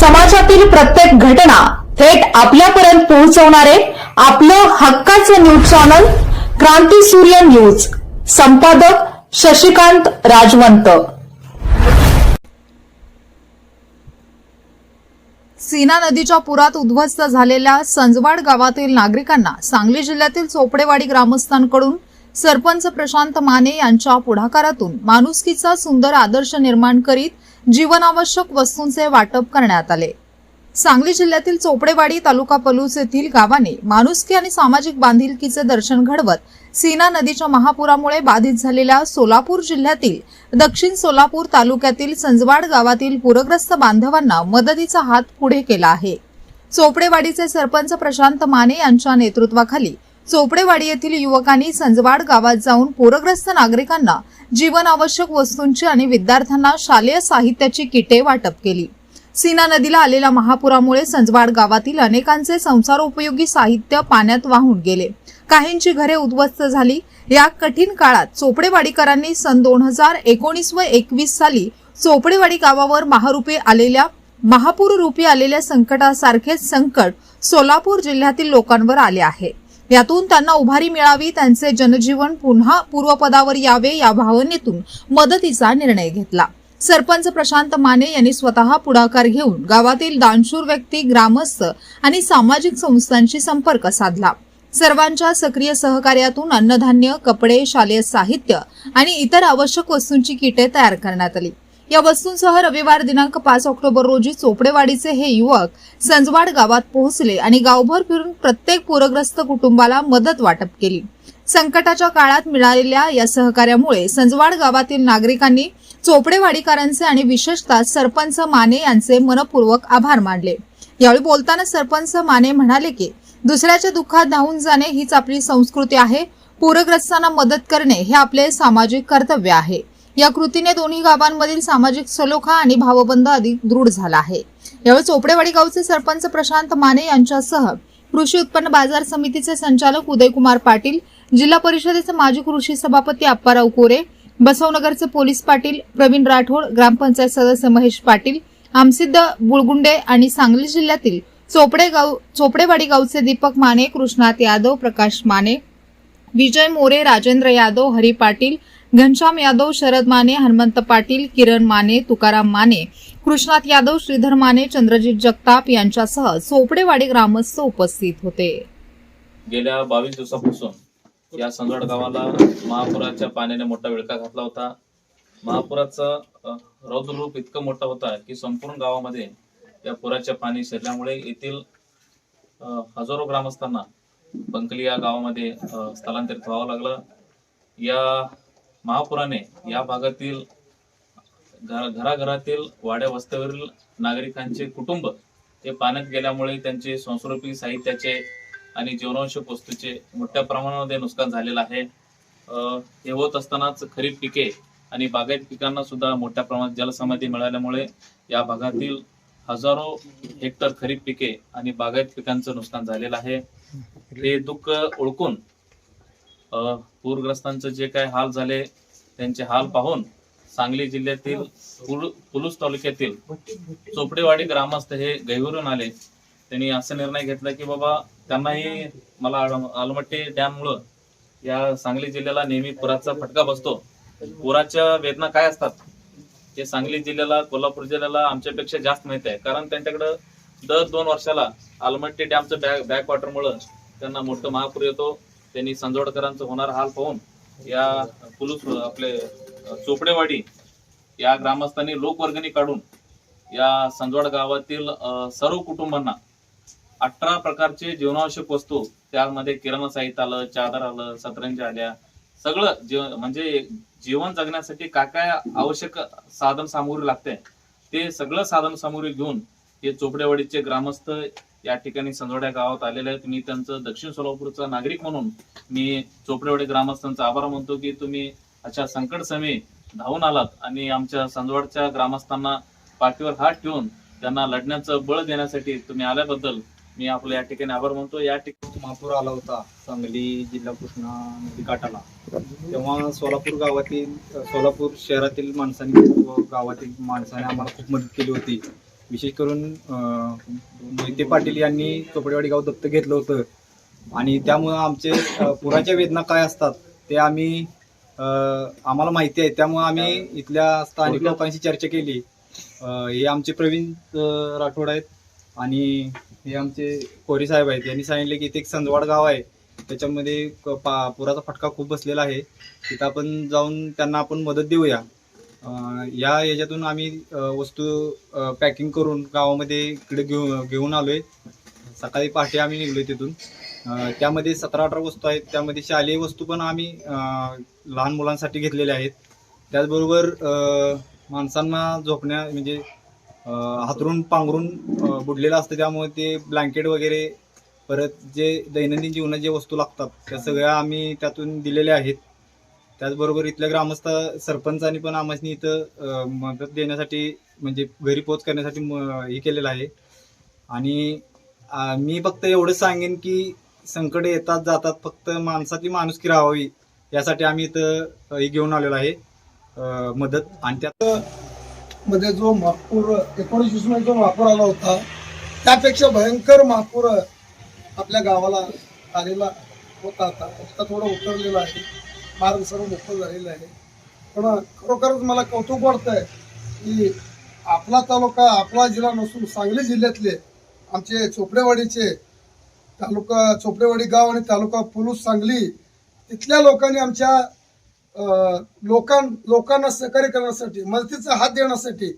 समाजातील प्रत्येक घटना थेट आपल्यापर्यंत पोहोचवणारे आपलं हक्काचं न्यूज चॅनल क्रांती सूर्य न्यूज. संपादक शशिकांत राजवंत. सीना नदीच्या पुरात उद्ध्वस्त झालेल्या संजवाड गावातील नागरिकांना सांगली जिल्ह्यातील चोपडेवाडी ग्रामस्थांकडून सरपंच प्रशांत माने यांच्या पुढाकारातून माणुसकीचा सुंदर आदर्श निर्माण करीत जीवनावश्यक वस्तूंचे वाटप करण्यात आले. सांगली जिल्ह्यातील चोपडेवाडी तालुका पलूस येथील गावाने माणुसकी आणि सामाजिक बांधिलकीचे दर्शन घडवत सीना नदीच्या महापुरामुळे बाधित झालेल्या सोलापूर जिल्ह्यातील दक्षिण सोलापूर तालुक्यातील संजवाड गावातील पूरग्रस्त बांधवांना मदतीचा हात पुढे केला आहे. चोपडेवाडीचे सरपंच प्रशांत माने यांच्या नेतृत्वाखाली चोपडेवाडी येथील युवकांनी संजवाड गावात जाऊन पूरग्रस्त नागरिकांना जीवनावश्यक वस्तूंची आणि विद्यार्थ्यांना शालेय साहित्याची किटे वाटप केली. सीना नदीला आलेल्या महापुरामुळे संजवाड गावातील अनेकांचे संसारोपयोगी साहित्य पाण्यात वाहून गेले. काहींची घरे उद्ध्वस्त झाली. या कठीण काळात चोपडेवाडीकरांनी सन दोन हजार एकोणीस व एकवीस साली चोपडेवाडी गावावर महारूपी आलेल्या महापूर रूपी आलेल्या संकटासारखेच संकट सोलापूर जिल्ह्यातील लोकांवर आले आहे. यातून त्यांना उभारी मिळावी त्यांचे जनजीवन पुन्हा पूर्वपदावर यावे या भावनेतून मदतीचा निर्णय घेतला. सरपंच प्रशांत माने यांनी स्वतः पुढाकार घेऊन गावातील दानशूर व्यक्ती ग्रामस्थ आणि सामाजिक संस्थांशी संपर्क साधला. सर्वांच्या सक्रिय सहकार्यातून अन्नधान्य कपडे शालेय साहित्य आणि इतर आवश्यक वस्तूंची किटे तयार करण्यात आली. या वस्तूंसह रविवार दिनांक पाच ऑक्टोबर रोजी चोपडेवाडीचे हे युवक संजवाड गावात पोहोचले आणि गावभर फिरून प्रत्येक पूरग्रस्त कुटुंबाला मदत वाटप केली. संकटाच्या काळात मिळालेल्या या सहकार्यामुळे संजवाड गावातील नागरिकांनी चोपडेवाडीकरांचे आणि विशेषतः सरपंच माने यांचे मनपूर्वक आभार मानले. यावेळी बोलताना सरपंच माने म्हणाले की दुसऱ्याच्या दुःखात धावून जाणे हीच आपली संस्कृती आहे. पूरग्रस्तांना मदत करणे हे आपले सामाजिक कर्तव्य आहे. या कृतीने दोन्ही गावांमधील सामाजिक सलोखा आणि भावबंध अधिक दृढ झाला आहे. यावेळी चोपडेवाडी गावचे सरपंच प्रशांत माने यांच्यासह कृषी उत्पन्न बाजार समितीचे संचालक उदयकुमार पाटील जिल्हा परिषदेचे माजी कृषी सभापती अप्पाराव कोरे बसवनगरचे पोलीस पाटील प्रवीण राठोड ग्रामपंचायत सदस्य महेश पाटील आमसिद्ध बुळगुंडे आणि सांगली जिल्ह्यातील चोपडे गाव चोपडेवाडी गावचे दीपक माने कृष्णात यादव प्रकाश माने विजय मोरे राजेंद्र यादव हरी पाटील घनश्याम यादव शरद माने हनुमंत पाटील किरण माने तुकाराम माने कृष्णात यादव श्रीधर माने चंद्रजित जगताप यांच्यासह चोपडेवाडी ग्रामस्थ उपस्थित होते. गेल्या बावीस दिवसापासून या संजड गावाला महापुराच्या पाण्याने मोठा विळखा घातला होता. महापुराचं अ, रौद्ररूप इतकं मोठं होता की संपूर्ण गावामध्ये या पुराच्या पाणी शिरल्यामुळे येथील हजारो ग्रामस्थांना बंकली या गावामध्ये स्थलांतरित व्हावं लागलं. या महापुराने या भागातील घराघरातील वाड्या वस्त्यावरील नागरिकांचे कुटुंब हे पाण्यात गेल्यामुळे त्यांचे संस्कृती साहित्याचे आणि जीवनावश्यक वस्तूचे मोठ्या प्रमाणामध्ये नुकसान झालेलं आहे. हे होत असतानाच खरीप पिके आणि बागायत पिकांना सुद्धा मोठ्या प्रमाणात जलसमाधी मिळाल्यामुळे या भागातील हजारो हेक्टर खरीप पिके आणि बागायत पिकांचं नुकसान झालेलं आहे. हे दुःख ओळखून पूरग्रस्तांचं जे काय हाल झाले त्यांचे हाल पाहून सांगली जिल्ह्यातील पुलुस पुलूस तालुक्यातील चोपडेवाडी ग्रामस्थ हे गहिवरून आले. त्यांनी असा निर्णय घेतला की बाबा त्यांनाही मला आलमट्टी डॅम मुळे या सांगली जिल्ह्याला नेहमी पुराचा फटका बसतो. पुराच्या वेदना काय असतात? हे सांगली जिल्ह्याला कोल्हापूर जिल्ह्याला आमच्यापेक्षा जास्त माहीत आहे. कारण त्यांच्याकडं दर दोन वर्षाला आलमट्टी डॅमचं बॅक बॅकवॉटरमुळं त्यांना मोठं महापूर येतो. त्यांनी संजोडकरांचं होणार हाल पाहून या पुलूस आपले चोपडेवाडी या ग्रामस्थांनी लोकवर्गणी काढून या संजवाड गावातील सर्व कुटुंबांना अठरा प्रकारचे जीवनावश्यक वस्तू त्यामध्ये किराणा साहित्य आलं चादर आलं सतरंजी आल्या सगळं जीव म्हणजे जीवन जगण्यासाठी काय काय आवश्यक साधन सामुग्री लागते ते सगळं साधन सामुग्री घेऊन हे चोपडेवाडीचे ग्रामस्थ या ठिकाणी संजोड्या गावात आलेले आहेत. मी त्यांचं दक्षिण सोलापूरचा नागरिक म्हणून मी चोपडेवाडी ग्रामस्थांचा आभार मानतो की तुम्ही अशा संकट समयी धावून आलात आणि आमच्या संजवाडच्या ग्रामस्थांना पाठीवर हात ठेवून त्यांना लढण्याचं बळ देण्यासाठी तुम्ही आल्याबद्दल मी आपलं या ठिकाणी आभार मानतो. या ठिकाणी महापूर आला होता सांगली जिल्हा कृष्णा नदी काठाला. तेव्हा सोलापूर गावातील सोलापूर शहरातील माणसांनी गावातील माणसाने आम्हाला खूप मदत केली होती. विशेष करून मोहिते पाटील यांनी चोपडेवाडी गाव दत्त घेतलं होतं. आणि त्यामुळं आमचे पुराच्या वेदना काय असतात ते आम्ही आम्हाला माहिती आहे. त्यामुळं आम्ही इथल्या स्थानिक लोकांशी चर्चा केली. हे आमचे प्रवीण राठोड आहेत आणि हे आमचे कोरी साहेब आहेत. यांनी सांगितले की इथे एक संजवाड गाव आहे. त्याच्यामध्ये पा पुराचा फटका खूप बसलेला आहे. तिथं आपण जाऊन त्यांना आपण मदत देऊया. या याच्यातून आम्ही वस्तू पॅकिंग करून गावामध्ये इकडे घेऊ घेऊन आलोय. सकाळी पहाटे आम्ही निघलोय तिथून. त्यामध्ये सतरा अठरा वस्तू आहेत. त्यामध्ये शालेय वस्तू पण आम्ही लहान मुलांसाठी घेतलेल्या आहेत. त्याचबरोबर माणसांना झोपण्या म्हणजे हातरून पांघरून बुडलेलं असतं. त्यामुळे ते ब्लँकेट वगैरे परत जे दैनंदिन जीवनात जे वस्तू लागतात त्या सगळ्या आम्ही त्यातून दिलेल्या आहेत. त्याचबरोबर इथल्या ग्रामस्थ सरपंचांनी पण आम्हाला इथं मदत देण्यासाठी म्हणजे घरी पोच करण्यासाठी हे केलेलं आहे. आणि मी फक्त एवढंच सांगेन की संकट येतात जातात फक्त माणसाची माणुसकी राहावी यासाठी आम्ही इथं हे घेऊन आलेलो आहे मदत. आणि त्यात मध्ये जो महापूर एकोणीस वीस जो महापूर आला होता त्यापेक्षा भयंकर महापूर आपल्या गावाला आलेला होता. आता थोडं उतरलेला आहे. मार्ग सर्व मोकळं झालेलं आहे. पण खरोखरच मला कौतुक वाटतं आहे की आपला तालुका आपला जिल्हा नसून सांगली जिल्ह्यातले आमचे चोपडेवाडीचे तालुका चोपडेवाडी गाव आणि तालुका पुलूस सांगली तिथल्या लोकांनी आमच्या लोकां लोकांना सहकार्य करण्यासाठी मदतीचा हात देण्यासाठी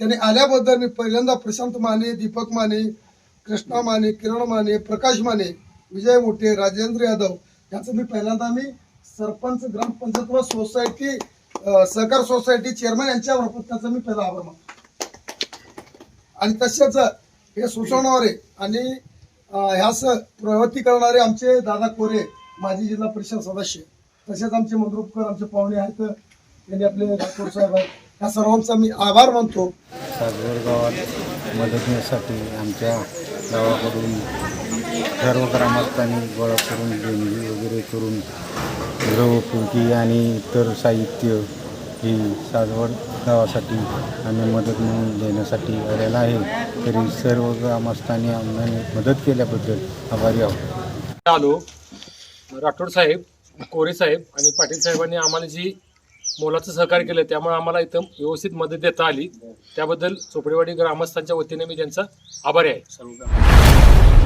त्यांनी आल्याबद्दल मी पहिल्यांदा प्रशांत माने दीपक माने कृष्णा माने किरण माने प्रकाश माने विजय मोठे राजेंद्र यादव यांचं मी पहिल्यांदा मी सरपंच ग्रामपंचायत व सोसायटी सहकार सोसायटी चेअरमॅन यांच्या त्याचा मी पहिला आभार मानतो. आणि तसेच हे सुचवणारे आणि अं, ह्यास प्रवृत्ती करणारे आमचे दादा कोरे माजी जिल्हा परिषद सदस्य तसेच आमचे मंद्रुपकर आमचे पाहुणे आहेत त्यांनी आपले राठोड साहेब आहेत या सर्वांचा मी आभार मानतो. सागर गावात मदतीसाठी आमच्या गावाकडून सर्व ग्रामस्थांनी गोळा करून देणगी वगैरे करून द्रवपुंकी आणि इतर साहित्य ही साजवड गावासाठी आम्ही मदत म्हणून देण्यासाठी आलेला आहे. तरी सर्व ग्रामस्थांनी आम्हाला मदत केल्याबद्दल आभारी आहोत. आलो. राठोड साहेब कोरे साहेब आणि पाटील साहेबांनी आम्हाला जी मोलाचं सहकार्य केलं त्यामुळे आम्हाला इथं व्यवस्थित मदत देता आली. त्याबद्दल चोपडेवाडी ग्रामस्थांच्या वतीने मी त्यांचा आभारी आहे. सर्व